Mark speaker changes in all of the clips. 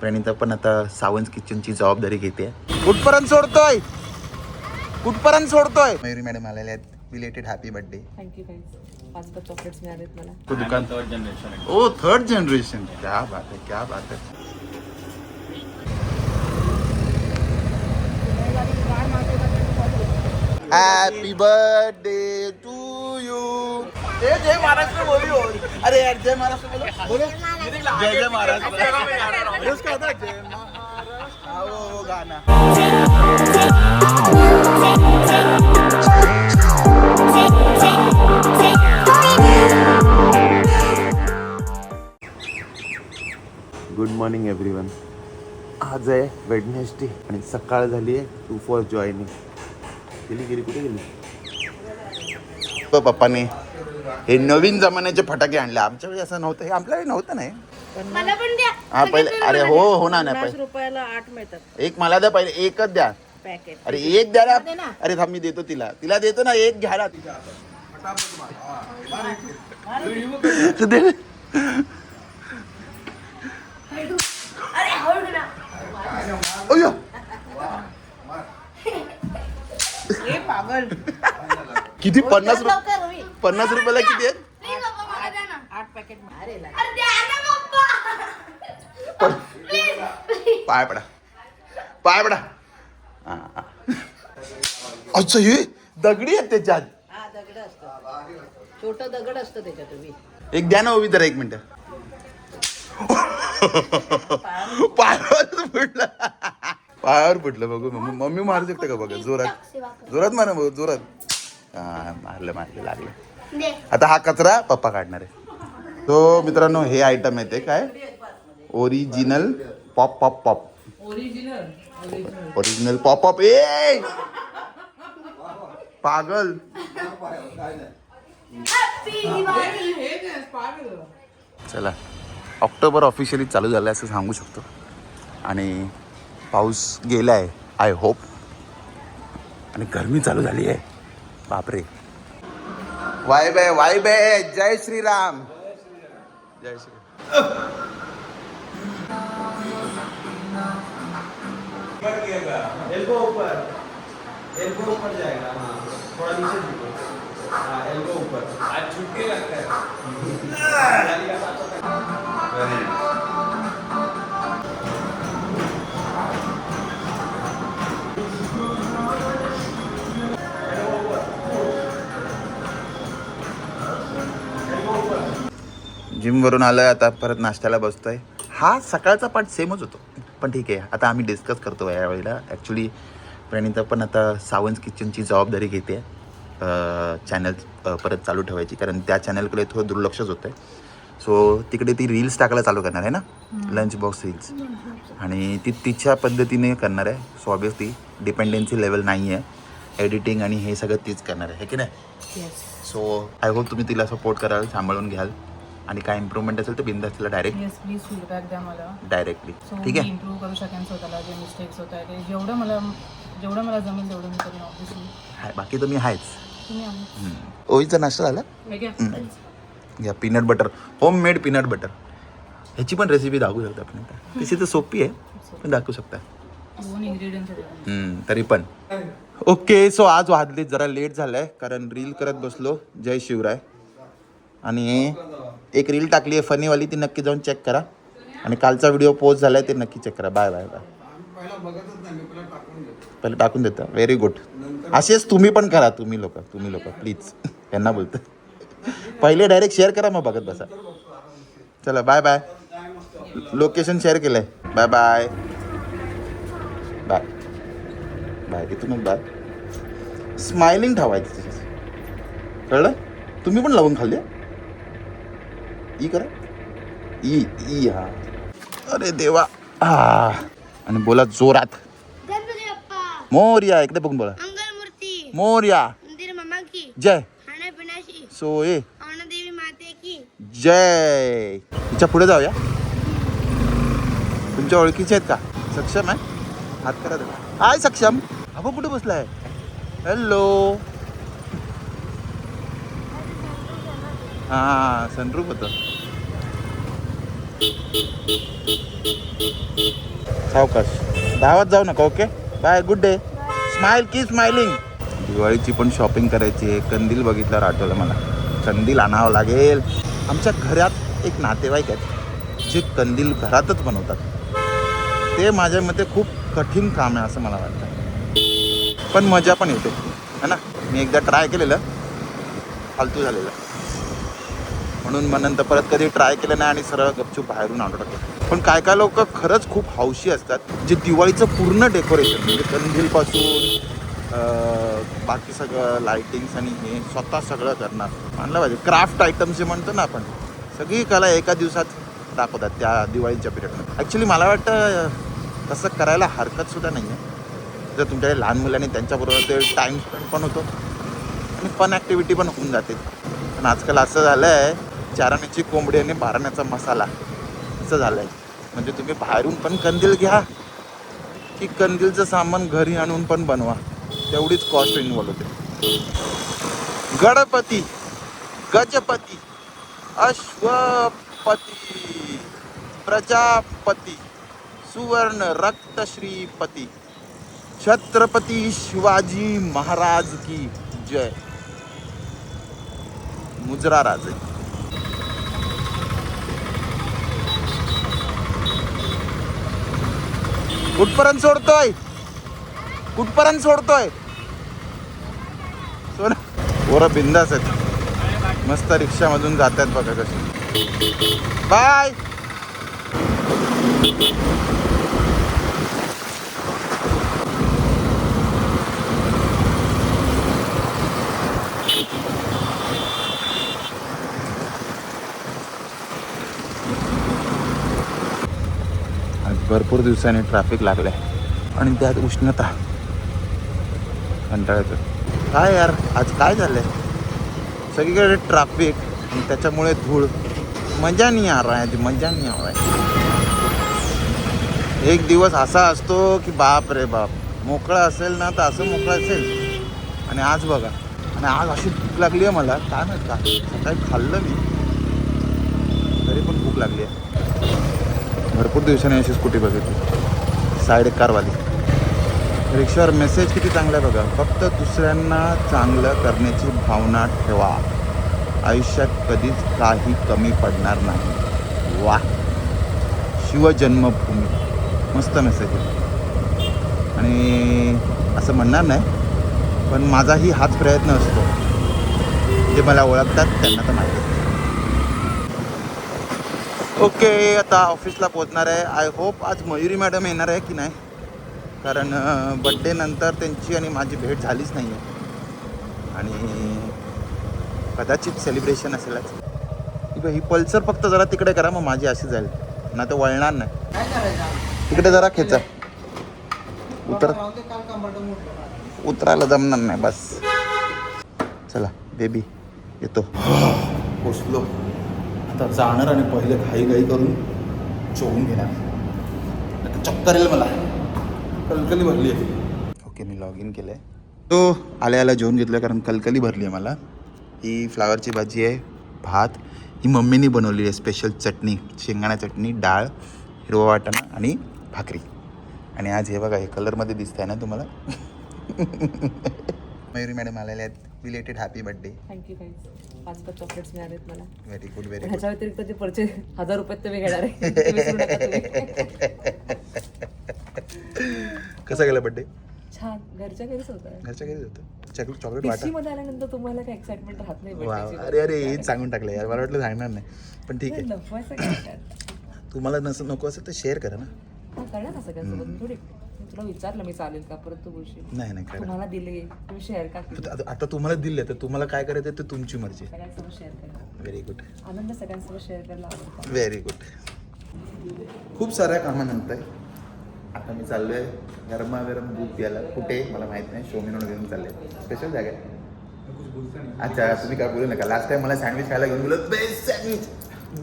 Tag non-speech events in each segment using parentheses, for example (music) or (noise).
Speaker 1: प्रणिता पण आता सावंत किचनची जबाबदारी घेते. कुठपर्यंत सोडतोय? कुठपर्यंत सोडतोय? मयुरी मॅडम आलेल्या आहेत. रिलेटेड हॅपी बर्थडे
Speaker 2: थँक्यू पाच पाच चॉकलेट्स मिळालेत मला.
Speaker 1: तो दुकान ओ थर्ड जनरेशन क्या बात है क्या बात है. हॅपी बर्थडे टू यू जय जय महाराष्ट्र बोलियो। अरे यार जय महाराष्ट्र बोलो। बोलो। जय जय महाराष्ट्र। उसका है, जय महाराष्ट्र। हाँ, वो वो गाना। गुड मॉर्निंग एव्हरीवन आज आहे वेडनेसडे आणि सकाळ झाली आहे टू फॉर जॉईनिंग गेली गेली कुठे गेली? पप्पाने हे नवीन जमान्याचे फटाके आणले. आमच्या वेळी असं नव्हतं. हे आपल्याकडे नव्हतं नाही?
Speaker 3: मला पण द्या.
Speaker 1: हा पहिले अरे हो हो ना नाही
Speaker 2: रुपयाला आठ मिळतात.
Speaker 1: एक मला द्या पहिले एकच द्या.
Speaker 2: पॅकेट
Speaker 1: अरे एक द्या ना. अरे थांब मी देतो तिला. तिला देतो ना एक घ्या ना तू दे ना.
Speaker 3: अरे हळू ना
Speaker 1: अय्यो.
Speaker 2: हे पागल.
Speaker 1: किती पन्नास रुपये पन्नास रुपयाला किती आहेत?
Speaker 2: आठ पॅकेट अरे
Speaker 1: पाय पडा. पाय पडा. हा, हा. अच्छा हे दगडी आहेत त्याच्यात.
Speaker 2: हा दगड असतं. छोट दगड असतं त्याच्यात तुम्ही
Speaker 1: एक द्या ना उभी तर एक मिनिट. पायावर फुटलं पायावर फुटलं बघू. मम्मी मम्मी मारू शकते का बघा? जोरात. जोरात मारा बघ जोरात. हा मारलं मारलं लागलं. आता हा कचरा पप्पा काढणार आहे. तो मित्रांनो हे आयटम येते काय? Original pop pop pop
Speaker 2: original
Speaker 1: original pop pop ए! पागल.
Speaker 3: हॅपी दिवाळी
Speaker 1: चला. ऑक्टोबर ऑफिशियली चालू झालं असं सांगू शकतो. आणि पाऊस गेला आहे आय होप आणि गरमी चालू झाली आहे. बापरे. वाय बे वाय बे जय श्रीराम. जय श्री
Speaker 4: एल्बो ऊपर एल्बो ऊपर जाएगा हाँ थोड़ा नीचे एल्बो ऊपर आज लगता है
Speaker 1: जिमवरून आलं आता परत नाश्त्याला बसतोय. हा सकाळचा पार्ट सेमच होतो. पण ठीक आहे आता आम्ही डिस्कस करतो यावेळेला ॲक्च्युली प्रणिता पण आता सावंत किचनची जबाबदारी घेते. चॅनल परत चालू ठेवायची. कारण त्या चॅनलकडे थोडं दुर्लक्षच होतं आहे सो तिकडे ती रील्स टाकायला चालू करणार आहे ना? लंच बॉक्स रील्स आणि ती तिच्या पद्धतीने करणार आहे. सो ऑब्वियसली डिपेंडन्सी लेवल नाही आहे एडिटिंग आणि हे सगळं तीच करणार आहे. हे की नाही? सो आय होप तुम्ही तिला सपोर्ट कराल सांभाळून घ्याल. आणि काय इम्प्रूव्हमेंट असेल तर बिंदास तिला डायरेक्ट
Speaker 5: येस प्लीज फीडबॅक द्या मला.
Speaker 1: डायरेक्टली
Speaker 5: सो
Speaker 1: ठीक आहे?
Speaker 5: इम्प्रूव्ह करू शकेन स्वतःला जे मिस्टेक्स होत आहेत ते. जेवढं मला जेवढं मला जमेल तेवढं मी करेन ऑब्विसली
Speaker 1: हाय बाकी मी आहेच.
Speaker 5: तुम्ही आहे.
Speaker 1: ओळीचा नाश्ता झाला?
Speaker 5: घ्या.
Speaker 1: Peanut butter home made peanut butter ह्याची पण रेसिपी दाखवू शकता आपण आता. तशी तर सोपी आहे पण दाखवू शकता.
Speaker 5: दोन
Speaker 1: तरी पण. ओके सो आज वाजले जरा लेट झालाय कारण रील करत बसलो. जय शिवराय. आणि एक रील टाकली आहे फनीवाली ती नक्की जाऊन चेक करा. आणि कालचा व्हिडिओ पोस्ट झालाय ते नक्की चेक करा. बाय बाय बाय पहिले टाकून देता. व्हेरी गुड असेच तुम्ही पण करा तुम्ही लोक तुम्ही लोक प्लीज (laughs) यांना बोलतो (laughs) पहिले डायरेक्ट शेअर करा मग बघत बसा. चला बाय बाय लोकेशन शेअर केलंय. बाय बाय बाय बाय इथूनच बाय स्माइलिंग ठेवायचं कळलं? तुम्ही पण लावून खाल्ले? ई करा ई ई हा. अरे देवा. आ. आणि बोला जोरात. मोर्या इकडे बघून बोला. मोर्या. जय. सोये.
Speaker 3: देवी माते की
Speaker 1: जय. तिच्या पुढे जाऊया. तुमच्या ओळखीचे आहेत का? सक्षम आहे? हात करा हाय सक्षम. अगो कुठे बसलाय? हॅलो. हा सनरूप होतं. सावकाश. धावत जाऊ नका okay bye good day smile की स्माइलिंग दिवाळीची पण शॉपिंग करायची आहे. कंदील बघितल्यावर आठवलं मला. कंदील आणावं लागेल. आमच्या घरात एक नातेवाईक आहेत जे कंदील घरातच बनवतात. ते माझ्या मते खूप कठीण काम आहे असं मला वाटतं. पण मजा पण येते. है ना? मी एकदा ट्राय केलेलं. फालतू झालेलं. म्हणून मग नंतर परत कधी ट्राय केलं नाही आणि सरळ गपचूप बाहेरून आणून टाकलं पण काय काय लोक खरंच खूप हौशी असतात जे दिवाळीचं पूर्ण डेकोरेशन म्हणजे कंदीलपासून बाकी सगळं लाइटिंग्स आणि हे स्वतः सगळं करणार. मानलं पाहिजे. क्राफ्ट आयटम्स जे म्हणतो ना आपण सगळी कला एका दिवसात दाखवतात त्या दिवाळीच्या पिरियडमध्ये ॲक्च्युली मला वाटतं तसं करायला हरकत सुद्धा नाही आहे जर तुमच्याकडे लहान मुलांनी त्यांच्याबरोबर ते टाईम स्पेंड पण होतो आणि फन ॲक्टिव्हिटी पण होऊन जाते. पण आजकाल असं झालं आहे चाराण्याची कोंबडी आणि बाराण्याचा मसाला. असं झालं आहे म्हणजे तुम्ही बाहेरून पण कंदील घ्या की कंदीलचं सामान घरी आणून पण बनवा. तेवढीच कॉस्ट इन्व्हॉल्व होते. गणपती गजपती अश्वपती प्रजापती सुवर्ण रक्तश्रीपती. छत्रपती शिवाजी महाराज की जय. मुजरा राजे कुठपर्यंत सोडतोय? कुठपर्यंत सोडतोय? सोड. पोरं बिंदास आहेत. मस्त रिक्षामधून जात आहेत बघा कशी. बाय! भरपूर दिवसांनी ट्रॅफिक लागलं आहे आणि त्यात उष्णता. कंटाळ्याचं. काय यार आज काय झालं आहे सगळीकडे ट्रॅफिक आणि त्याच्यामुळे धूळ. मजा नाही आ रहा है मजा नाही आ रहा है एक दिवस असा असतो की बाप रे बाप. मोकळा असेल ना तर असं मोकळं असेल. आणि आज बघा. आणि आज अशी भूक लागली आहे मला. काय माहीत का? सकाळी खाल्लं मी. तरी पण भूक लागली आहे. भरपूर दिवसांनी अशी स्कूटी बघितली. साईड कारवाली. रिक्षावर मेसेज किती चांगला आहे बघा. फक्त दुसऱ्यांना चांगलं करण्याची भावना ठेवा. आयुष्यात कधीच काही कमी पडणार नाही. वा. शिवजन्मभूमी. मस्त मेसेज आहे. आणि असं म्हणणार नाही पण माझाही हाच प्रयत्न असतो. जे मला ओळखतात त्यांना तर माहिती ओके आता ऑफिसला पोचणार आहे. आय होप आज मयुरी मॅडम येणार आहे की नाही? कारण बड्डे नंतर त्यांची आणि माझी भेट झालीच नाही आहे आणि कदाचित सेलिब्रेशन असेलच. ही बघ, ही पल्सर फक्त जरा तिकडे करा मग माझी अशी जाईल. ना तर वळणार नाही. तिकडे जरा खेचा. उतर. उतरायला जमणार नाही बस. चला बेबी येतो. (gasps) पोचलो. आता जाणार आणि पहिले घाई घाई करून चोवून घेणार. आता चक्कर येईल मला. कलकली भरली आहे. ओके मी लॉग इन केलं आहे तो आल्या आल्या जेवून घेतलं कारण कलकली भरली आहे मला. ही फ्लावरची भाजी आहे भात. ही मम्मीनी बनवलेली आहे स्पेशल चटणी शेंगाणा चटणी डाळ हिरवा वाटाणा आणि भाकरी. आणि आज हे बघा हे कलरमध्ये दिसत आहे ना तुम्हाला? (laughs) मयुरी मॅडम आलेल्या आहेत. रिलेटेड हॅपी बर्थडे
Speaker 6: थँक्यू काही पाच पाच चॉकलेट्स मिळालेत मला.
Speaker 1: व्हेरी गुड व्हेरी
Speaker 6: ह्याच्या व्यतिरिक्त जे परचे हजार रुपयात ते मी घेणार आहे ते विसरू नका तुम्ही. (laughs)
Speaker 1: कसा गेला बर्थडे
Speaker 6: छान. घरच्या घरीच होतं.
Speaker 1: घरच्या घरीच होतं. चॉकलेट चॉकलेट वाटा.
Speaker 6: मध्ये आल्यानंतर तुम्हाला काय एक्साइटमेंट राहत नाही
Speaker 1: वा
Speaker 6: birthday ची.
Speaker 1: अरे अरे हेच सांगून टाकलं यार. मला वाटलं सांगणार नाही. पण ठीक
Speaker 6: नाही,
Speaker 1: आहे.
Speaker 6: लपवायचं काय त्यात?
Speaker 1: तुम्हाला नसं नको असेल तर शेअर करा ना.
Speaker 6: हा, ना सगळ्यांसोबत. मी थोडी तुला विचारलं मी चालेल का? परत तू बोलशील.
Speaker 1: नाही नाही
Speaker 6: तुम्हाला दिले तुम्ही शेअर का केलं?
Speaker 1: आता आता तुम्हाला दिले तर तुम्हाला काय करायचं ते तुमची मर्जी.
Speaker 6: सगळ्यांसोबत शेअर करा.
Speaker 1: व्हेरी गुड
Speaker 6: आनंद सगळ्यांसोबत शेअर करायला आवडतो.
Speaker 1: व्हेरी गुड खूप साऱ्या कामानंतर आता मी चाललो आहे गरमागरम दूध प्यायला. कुठे? मला माहीत नाही. शोमिनोड घेऊन चालले स्पेशल जागा आहे. अच्छा तुम्ही काय बोलू नका. लास्ट टाइम मला सँडविच खायला घेऊन गेलो बेस्ट सँडविच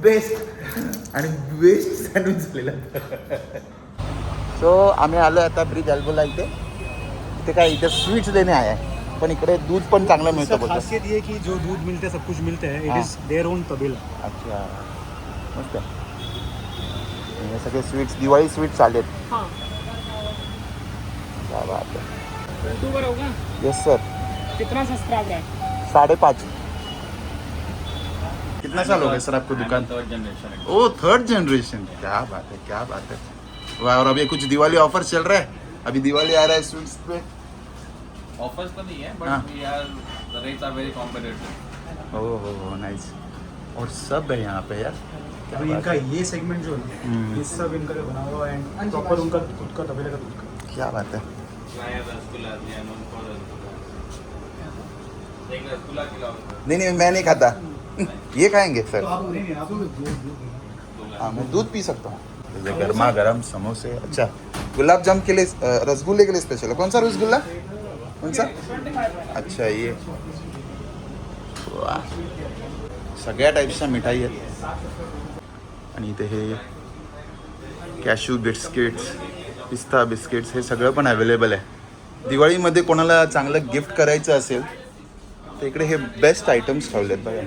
Speaker 1: बेस्ट आणि बेस्ट सँडविच झालेलं. सो आम्ही आलो आता ब्रिज अल्बोला इथे. इथे काय इथे स्वीट्स देणे आहे. पण इकडे दूध पण चांगलं मिळतं
Speaker 7: इसका खासियत ये कि जो दूध मिलता है सब कुछ मिलता है इट। इज़ देयर ओन तबेला.
Speaker 1: अच्छा. मस्त आहे. हे सगळे स्वीट्स दिवाळी स्वीट्स आलेत.
Speaker 5: हाँ.
Speaker 1: क्या बात है
Speaker 5: यूट्यूबर होगा?
Speaker 1: यस सर
Speaker 5: कितना सब्सक्राइबर है?
Speaker 1: साढ़े पाँच कितना साल हो गए सर आपको दुकान?
Speaker 4: Third generation
Speaker 1: oh third generation क्या बात है क्या बात है. वाह, और अभी कुछ दिवाली ऑफ़र चल रहा है? अभी दिवाली आ रहा है स्वीट्स पे।
Speaker 4: ऑफर्स तो नहीं है
Speaker 1: हाँ।
Speaker 4: But we are the rates are very competitive
Speaker 1: oh हो हो नाइस और सब है यहाँ पे यार।
Speaker 7: तो इनका ये सेगमेंट जो है
Speaker 1: हम्म।
Speaker 7: ये सब इनका जो बना हुआ है एंड प्रॉपर उनका खुद का तबेले का दूध का।
Speaker 1: क्या बात है।
Speaker 4: नया रसगुल्ला दिया नॉन फॉर रसगुल्ला एक रसगुल्ला खिलाओ।
Speaker 1: नहीं नहीं मैं नहीं खाता। (laughs) ये खाएँगे
Speaker 7: तो
Speaker 1: सर
Speaker 7: आप नहीं नहीं आप
Speaker 1: हाँ मैं दूध पी सकता हूँ। जैसे गरमा गरम समोसे. अच्छा. गुलाबजाम के लिए रसगुल्ले के लिए स्पेशल है कौन सा रसगुल्ला? कौन सा अच्छा ये. वा सगळ्या टाईप्सच्या मिठाई आहेत. आणि इथे हे कॅशू बिस्किट्स पिस्ता बिस्किट्स हे सगळं पण अवेलेबल आहे. दिवाळीमध्ये कोणाला चांगलं गिफ्ट करायचं असेल तर इकडे हे बेस्ट आयटम्स ठेवलेत बघा.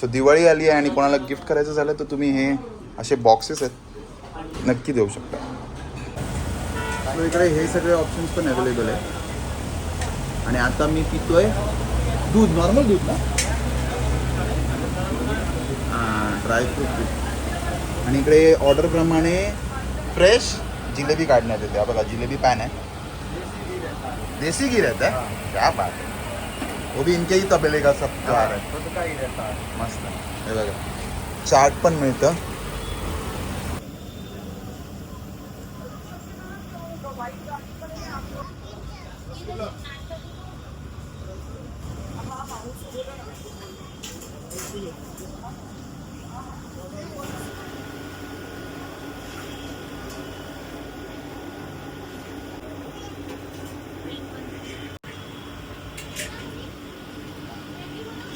Speaker 1: सो दिवाळी आली आहे आणि कोणाला गिफ्ट करायचं झालं तर तुम्ही हे असे बॉक्सेस आहेत नक्की देऊ शकता. इकडे हे सगळे ऑप्शन्स पण अवेलेबल आहे आणि आता मी पितोय दूध नॉर्मल दूध ना? हां ड्रायफ्रूट दूध. आणि इकडे ऑर्डरप्रमाणे फ्रेश जिलेबी काढण्यात येते. बघा जिलेबी पॅन आहे. देसी घीर आहे त्या बात आहे. वो भी इनके ही तबेले का सब तयार है मस्त. हे बघा. चाट पण मिळतं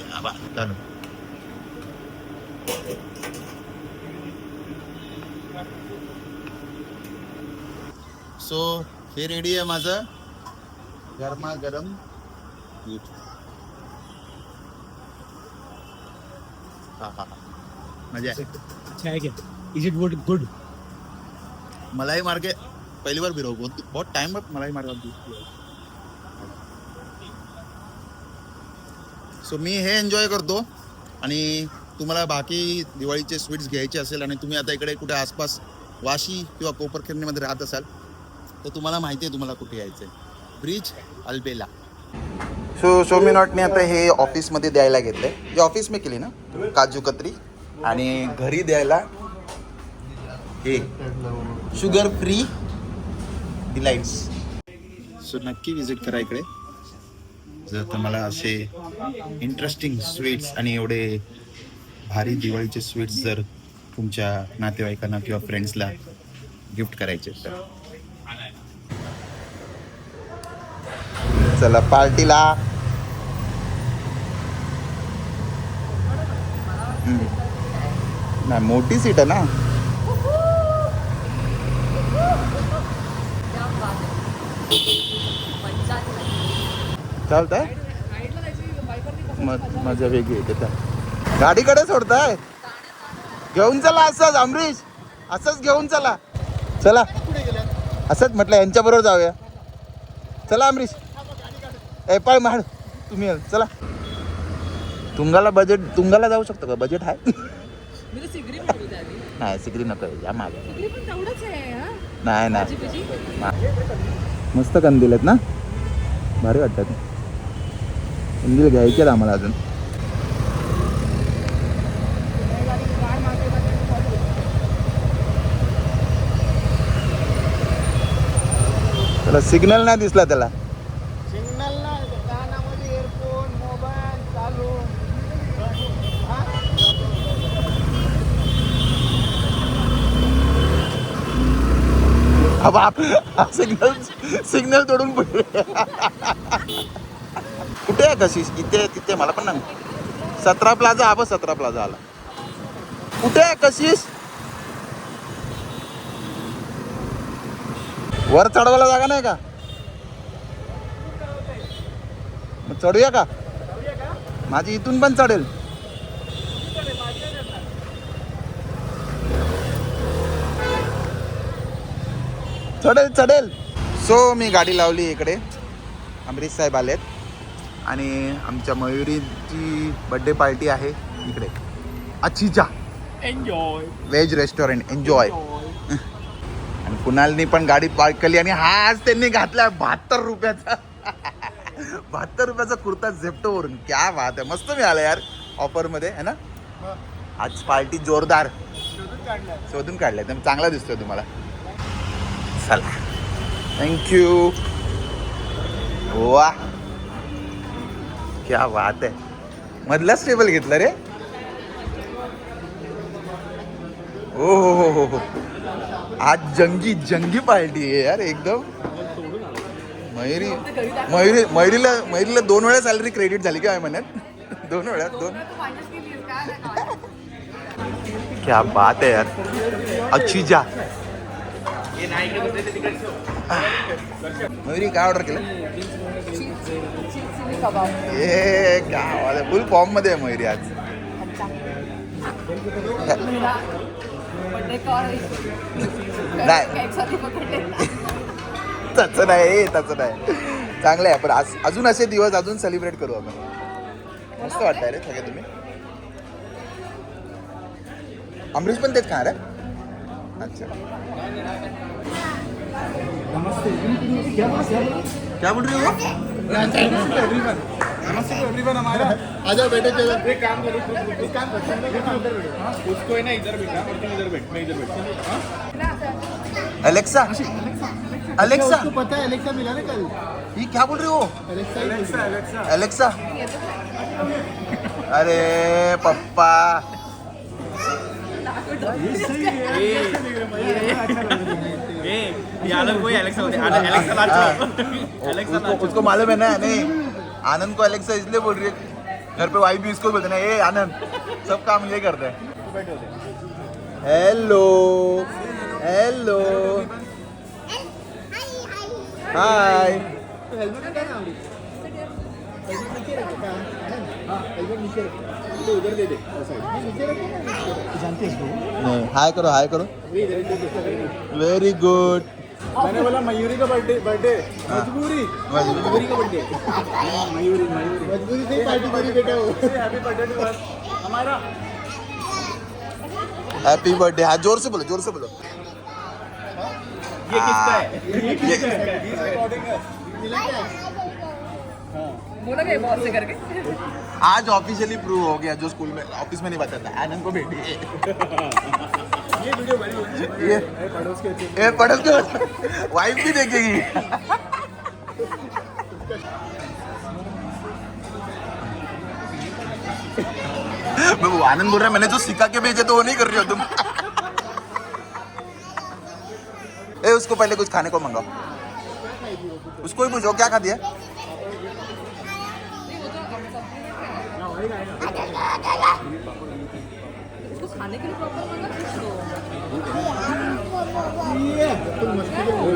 Speaker 1: क्या बात है. Done. सो हे रेडी आहे माझं. गरमा गरम दूध हा हा. मजा आहे.
Speaker 7: अच्छा है क्या इज इट वुड गुड
Speaker 1: मलाई मार के पहली बार भी रहो बहुत बहुत टाइम बाद मलाई मार सो मी हे एन्जॉय करतो. आणि तुम्हाला बाकी दिवाळीचे स्वीट्स घ्यायचे असेल आणि तुम्ही आता इकडे कुठे आसपास वाशी किंवा कोपरखिरणीमध्ये राहत असाल तर तुम्हाला माहिती आहे तुम्हाला कुठे यायचं आहे ब्रिज अल्बेला. सो शोमी नॉटने आता हे ऑफिसमध्ये द्यायला घेतलंय. हे ऑफिस मी केली ना? काजू कतरी. आणि घरी द्यायला हे. शुगर फ्री डिलाइट्स सो नक्की विजिट करा इकडे. जर तुम्हाला असे इंटरेस्टिंग स्वीट्स आणि एवढे भारी दिवाळीचे स्वीट्स जर तुमच्या नातेवाईकांना किंवा फ्रेंड्सला गिफ्ट करायचे तर. चला पार्टीला. नाही मोठी सीट आहे ना? चालतंय? म- मजा वेगळी येते त्या गाडीकडे सोडताय? घेऊन चला असंच अमरीश. असंच घेऊन चला. चला. असंच म्हटलं यांच्या बरोबर जाऊया. चला अमरीश. ए पाय माड तुम्ही चला. तुंगाला बजेट तुंगाला जाऊ शकतो का? बजेट आहे?
Speaker 6: सिगरी
Speaker 1: नाही सिकरी नको या मागे.
Speaker 6: सिगरी हा?
Speaker 1: नाही नाही. मस्त कंदील आहेत ना? भारी वाटतात. कंदील घ्यायचे आहेत आम्हाला अजून. त्याला सिग्नल नाही दिसला त्याला
Speaker 7: सिग्नल ना कानामध्ये एअरफोन मोबाईल चालू
Speaker 1: हा बाप सिग्नल सिग्नल तोडून पडले कुठे आहे कशिश इथे तिथे मला पण नाही सतरा प्लाझा हा बघ सतरा प्लाझा आला. कुठे आहे कशीस वर चढवायला जागा नाही का? मग चढूया का? माझी इथून पण चढेल. चढेल चढेल. सो मी गाडी लावली इकडे. अमरीश साहेब आलेत. आणि आमच्या मयुरीची बर्थडे पार्टी आहे इकडे. अच्छीचा
Speaker 7: एन्जॉय
Speaker 1: व्हेज रेस्टॉरंट एन्जॉय आणि कुणालनी पण गाडी पार्क केली आणि हा आज त्यांनी घातलाय बहात्तर रुपयाचा. (laughs) बहात्तर रुपयाचा कुर्ता झेप्टो वरून क्या बात आहे. मस्त मिळाला यार ऑफरमध्ये है ना? आज पार्टी जोरदार. शोधून काढलाय. तर चांगला दिसतोय तुम्हाला. चला. थँक्यू वा क्या बात आहे मधलाच टेबल घेतला रे? हो हो हो हो हो. आज जंगी जंगी पार्टी आहे यार एकदम. मयुरी मयुरी मयुरीला मयुरीला दोन वेळा सॅलरी क्रेडिट झाली काय म्हणत? दोन वेळा दोन (laughs) क्या बात आहे यार. अच्छी जा. मयुरी काय ऑर्डर केलं? ए काय फुल फॉर्ममध्ये आहे मयुरी आज. नाही. तसं नाही तसं नाही. चांगलं आहे पण आज अजून असे दिवस अजून सेलिब्रेट करू आपण. मस्त वाटतंय रे सगळे तुम्ही. अमरीश पण तेच खाणार आहे? अच्छा. क्या बोल रहे हो?
Speaker 7: आजा बेटे चलो। एक काम करो एक काम बैठो हाँ, उसको है ना इधर बैठा और तुम इधर बैठ मैं इधर बैठ। हाँ?
Speaker 1: अलेक्सा। अलेक्सा
Speaker 7: उसको पता है एलेक्सा मिला ना कल।
Speaker 1: ये क्या बोल रहे हो?
Speaker 7: Alexa Alexa Alexa
Speaker 1: Alexa. अरे पप्पा। उसको उसको मालूम है ना नहीं आनंद को अलेक्सा इसलिए बोल रही है घर पे वाइफ भी इसको बोलते ना ए आनंद सब काम ये करते हैं हेलो हेलो हाय
Speaker 7: हेलमेट है ना हेलमेट नीचे रखो क्या हाँ हेलमेट नीचे रखो तो उधर दे दे वो साइड नीचे रखो ना नीचे रखो जानते हैं इसको
Speaker 1: नहीं हाय करो हाय करो
Speaker 7: अभी इधर इधर देखो, इधर।
Speaker 1: वेरी गुड
Speaker 7: मैंने बोला मयूरी का बर्थडे बर्थडे मजबूरी। मजबूरी। का बर्थडे मयूरी मयूरी। मजबूरी से पार्टी करी बेटा वो। हैप्पी बर्थडे टू अस हमारा।
Speaker 1: हैप्पी बर्थडे हाँ जोर से बोलो जोर से बोलो।
Speaker 7: ये किसका है? ये किसका है? He's recording us. मिला क्या
Speaker 6: बोला क्या बॉस से करके?
Speaker 1: आज ऑफिशियली प्रूव हो गया जो स्कूल में ऑफ़िस में नहीं बताता आनंद को बेटी
Speaker 7: ये वीडियो बड़ी
Speaker 1: ये
Speaker 7: पड़ोस के
Speaker 1: ये पढ़ल के वाइफ भी देखेगी। मैं वो आनंद बोल रहा मैंने जो सिखा के भेजे तो वो नहीं कर रही हो तुम। ए उसको पहले कुछ खाने को मंगाओ। उसको ही पूछो क्या खा दिया
Speaker 6: उसको खाने के लिए प्रॉपर मंगा कुछ तो।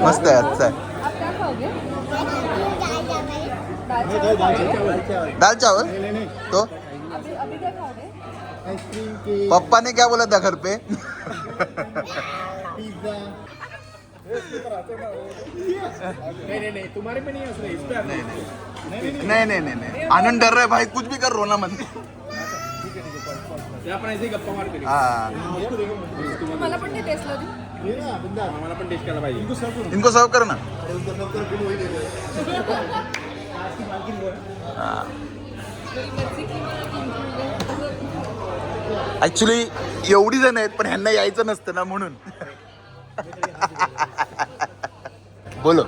Speaker 1: मस्त है अच्छा है।
Speaker 6: आप क्या खाओगे?
Speaker 1: दाल चावल?
Speaker 7: नहीं नहीं
Speaker 1: तो?
Speaker 6: अभी अभी क्या खाओगे?
Speaker 7: आइसक्रीम के
Speaker 1: पप्पा ने क्या बोला था घर पे?
Speaker 7: नहीं नहीं नहीं तुम्हारे पे नहीं रहे इस पे नहीं नहीं
Speaker 1: नहीं नहीं नहीं. नहीं आनंद डर रहा है भाई कुछ भी कर रोना मत.
Speaker 7: ही
Speaker 1: हाँ.
Speaker 7: इनको सर्व करू
Speaker 1: इनको सर्व कर ना
Speaker 7: उनको सर्व कर बिल वही दे दे
Speaker 1: हाँ.
Speaker 6: मिरची की
Speaker 1: ऍक्च्युली एवढी जण आहेत पण ह्यांना यायचं नसतं ना म्हणून. (laughs) बोलो.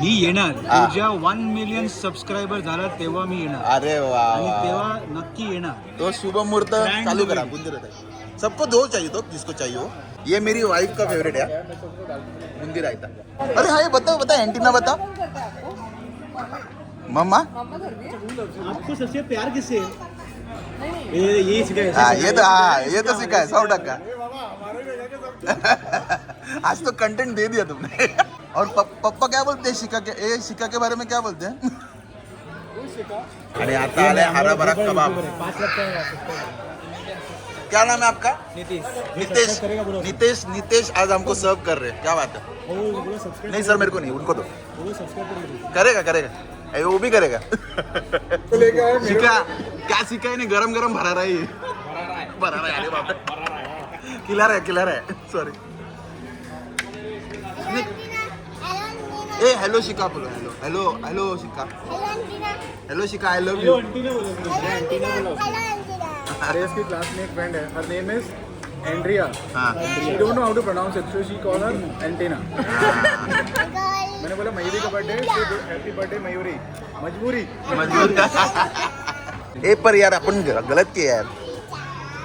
Speaker 8: मी येणार.
Speaker 1: हा.
Speaker 8: तुझ्या वन मिलियन सबस्क्रायबर झाला तेव्हा मी येणार.
Speaker 1: अरे वा
Speaker 8: आणि
Speaker 1: वा.
Speaker 8: तेव्हा नक्की येणार.
Speaker 1: तो शुभ मुहूर्त
Speaker 8: Grand
Speaker 1: चालू करा
Speaker 8: opening.
Speaker 1: बुंदी रहता है सबको दो चाहिए तो जिसको चाहिए हो. ये मेरी वाइफ का फेवरेट है. बुंदी रायता. अरे हाँ ये बताओ बताओ एंटीना बताओ. मम्मा
Speaker 8: आपको सबसे प्यार किससे ये ये सिखाया
Speaker 1: हाँ ये तो हाँ ये तो सीखा है सौ टक्का. (laughs) आज तो कंटेंट दे दिया तुमने. (laughs) और पप्पा क्या बोलते हैं? शिका के ए शिका के बारे में क्या बोलते हैं? आणि आता आलाय हरा भरा कबाब। क्या नाम है आपका?
Speaker 8: नीतीश।
Speaker 1: नितेश। नितेश नितेश आज हमको सर्व कर रहे हैं। क्या बात है?
Speaker 8: वो बोलो सब्सक्राइब
Speaker 1: नहीं सर मेरे को नहीं उनको दो।
Speaker 8: वो सब्सक्राइब करेगा।
Speaker 1: करेगा करेगा। अरे वो भी करेगा। शिका क्या शिका नहीं गरम गरम भरा रहा है ये? भरा रहा है। अरे बाप खिला रहा है। खिला रहा है सॉरी ए हेलो शिका बोलो हेलो हेलो हेलो शिका हेलो शिका आई लव यू
Speaker 8: आंटी ने बोला
Speaker 7: अरे इसकी क्लास में एक फ्रेंड है। हर नेम इज़ एंड्रिया
Speaker 1: हाँ।
Speaker 7: She don't know how to pronounce it so she call her antenna मैंने बोला मयूरी का बर्थडे हैप्पी बर्थडे मयूरी मजबूरी।
Speaker 1: मज़बूत (laughs) ए पर यार अपन गलत किया यार।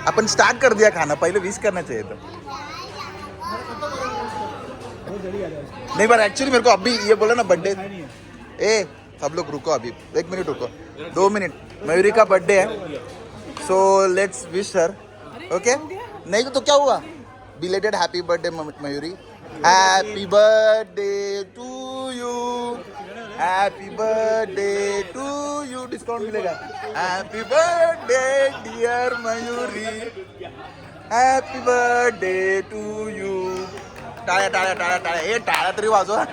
Speaker 1: अपन स्टार्ट कर दिया खाना पहले विश करना चाहिए था नहीं, पर एक्चुअली मेरे को अभी ये बोला ना बर्थडे ए, सब लोग रुको अभी। एक मिनट रुको। दो मिनट मयूरी का बर्थडे है। So let's wish sir okay नहीं तो क्या हुआ? Belated happy birthday Mayuri. Happy birthday to you happy birthday to you discount मिलेगा। Happy birthday dear Mayuri. Happy birthday to you टाळ्या टाळ्या टाळ्या टाळ्या. हे टाळ्या तरी वाजवा.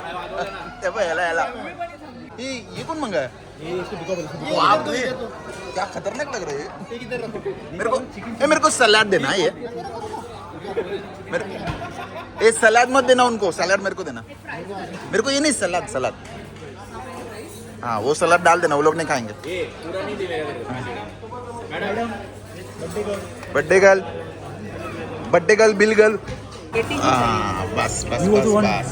Speaker 1: ते बघ ह्याला ह्याला हे ये कोण मंगा बाप रे क्या खतरनाक लग रहा है मेरे को ए, मेरे को सलाद देना ये. मेरे ए सलाद मत देना उनको. सलाद मेरे को देना. मेरे को ये नहीं सलाद सलाद. हाँ वो सलाद डाल देना वो लोग नहीं खाएँगे. Birthday girl. Birthday girl bill girl. हाँ बस बस बस बस
Speaker 6: आहे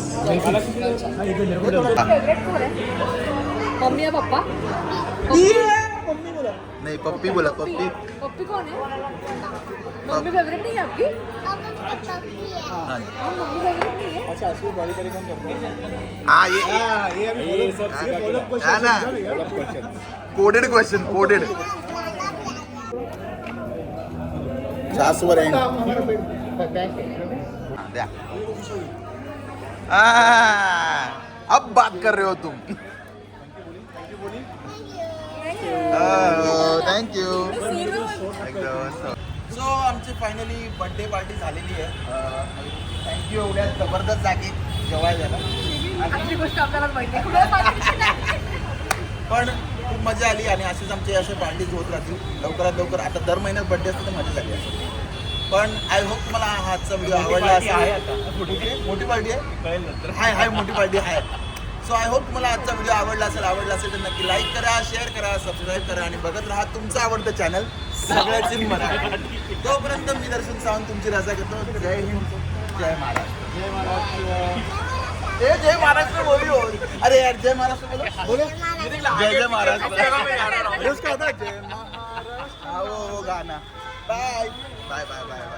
Speaker 6: मम्मी या पप्पा
Speaker 1: नहीं पप्पी बोला पप्पी
Speaker 6: पप्पी कौन है मम्मी फेवरेट नहीं है आपकी
Speaker 1: हाँ
Speaker 6: है
Speaker 7: हैं
Speaker 1: हाँ ये
Speaker 7: हाँ
Speaker 1: है ना कोडेड क्वेश्चन कोडेड शाश्वर द्या. अब बात कर रहे हो तुम. थँक्यू सो आमची फायनली बर्थडे पार्टी झालेली आहे. थँक्यू एवढ्या जबरदस्त जागी जेवायला. पण खूप मजा आली आणि असेच आमचे असे पार्टीज होत राहतील. लवकरात लवकर आता दर महिन्यात बर्थडे असते तर मजा झाली असते पण आय होप तुम्हाला हा आजचा व्हिडिओ आवडला असेल? मोठी पार्टी आहे? हाय हाय मोठी पार्टी आहे. सो आय होप तुम्हाला आजचा व्हिडिओ आवडला असेल आवडला असेल तर नक्की लाईक करा शेअर करा सबस्क्राईब करा आणि बघत राहा तुमचं आवडतं चॅनल सगळ्याची मराठी. तोपर्यंत मी दर्शन सावंत तुमची रजा घेतो. जय हिंद जय महाराष्ट्र. जय महाराष्ट्र ए जय महाराष्ट्र बोली. हो अरे यार जय महाराष्ट्र बोलो. बोलो. जय जय महाराष्ट्र. उसका जय महाराष्ट्र. वो गाना bye bye bye bye bye